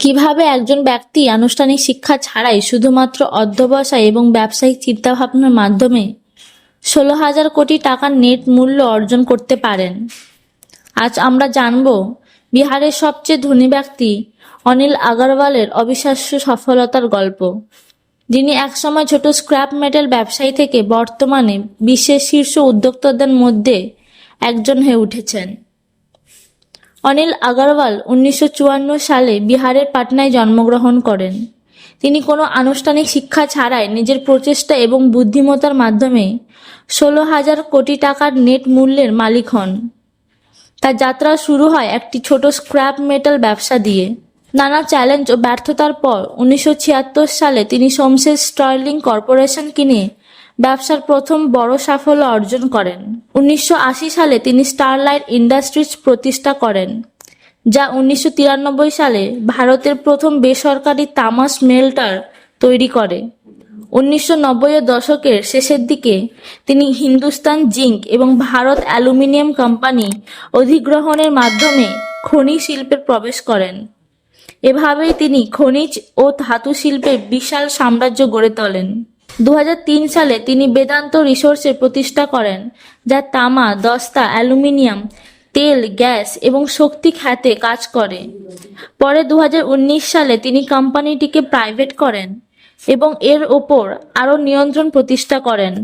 কীভাবে একজন ব্যক্তি আনুষ্ঠানিক শিক্ষা ছাড়াই শুধুমাত্র অধ্যবসায় এবং ব্যবসায়িক চিন্তাভাবনার মাধ্যমে ষোলো হাজার কোটি টাকার নেট মূল্য অর্জন করতে পারেন? আজ আমরা জানব, বিহারের সবচেয়ে ধনী ব্যক্তি অনিল আগরওয়ালের অবিশ্বাস্য সফলতার গল্প। যিনি একসময় ছোট স্ক্র্যাপ মেটাল ব্যবসায়ী থেকে বর্তমানে বিশ্বের শীর্ষ উদ্যোক্তাদের মধ্যে একজন হয়ে উঠেছেন। অনিল আগরওয়াল উনিশশো সালে বিহারের পাটনায় জন্মগ্রহণ করেন। তিনি কোনো আনুষ্ঠানিক শিক্ষা ছাড়াই নিজের প্রচেষ্টা এবং বুদ্ধিমত্তার মাধ্যমে ষোলো হাজার কোটি টাকার নেট মূল্যের মালিক হন। তার যাত্রা শুরু হয় একটি ছোট স্ক্র্যাপ মেটাল ব্যবসা দিয়ে। নানা চ্যালেঞ্জ ও ব্যর্থতার পর উনিশশো ছিয়াত্তর সালে তিনি সোমসের স্টার্লিং কর্পোরেশন কিনে ব্যবসার প্রথম বড় সাফল্য অর্জন করেন। উনিশশো আশি সালে তিনি স্টারলাইট ইন্ডাস্ট্রিজ প্রতিষ্ঠা করেন, যা উনিশশো তিরানব্বই সালে ভারতের প্রথম বেসরকারি তামা স্মেল্টার তৈরি করে। উনিশশো নব্বই দশকের শেষের দিকে তিনি হিন্দুস্তান জিঙ্ক এবং ভারত অ্যালুমিনিয়াম কোম্পানি অধিগ্রহণের মাধ্যমে খনি শিল্পে প্রবেশ করেন। এভাবেই তিনি খনিজ ও ধাতু শিল্পে বিশাল সাম্রাজ্য গড়ে তোলেন। দু হাজার তিন সালে তিনি বেদান্ত রিসোর্সের প্রতিষ্ঠা করেন, যা তামা, দস্তা, অ্যালুমিনিয়াম, তেল, গ্যাস এবং শক্তি খাতে কাজ করে। পরে দু হাজার উনিশ সালে তিনি কোম্পানিটিকে প্রাইভেট করেন এবং এর ওপর আরও নিয়ন্ত্রণ প্রতিষ্ঠা করেন।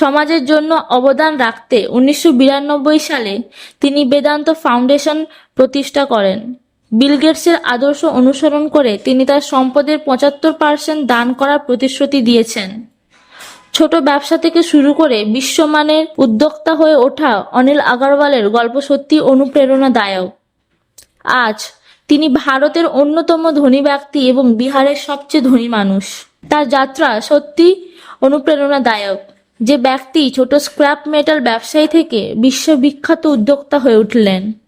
সমাজের জন্য অবদান রাখতে উনিশশো বিরানব্বই সালে তিনি বেদান্ত ফাউন্ডেশন প্রতিষ্ঠা করেন। বিল গেটসের আদর্শ অনুসরণ করে তিনি তার সম্পদের পঁচাত্তর পার্সেন্ট দান করার প্রতিশ্রুতি দিয়েছেন। ছোট ব্যবসা থেকে শুরু করে বিশ্বমানের উদ্যোক্তা হয়ে ওঠা অনিল আগরওয়ালের গল্প সত্যি অনুপ্রেরণাদায়ক। আজ তিনি ভারতের অন্যতম ধনী ব্যক্তি এবং বিহারের সবচেয়ে ধনী মানুষ। তার যাত্রা সত্যি অনুপ্রেরণাদায়ক। যে ব্যক্তি ছোট স্ক্র্যাপ মেটাল ব্যবসায়ী থেকে বিশ্ববিখ্যাত উদ্যোক্তা হয়ে উঠলেন।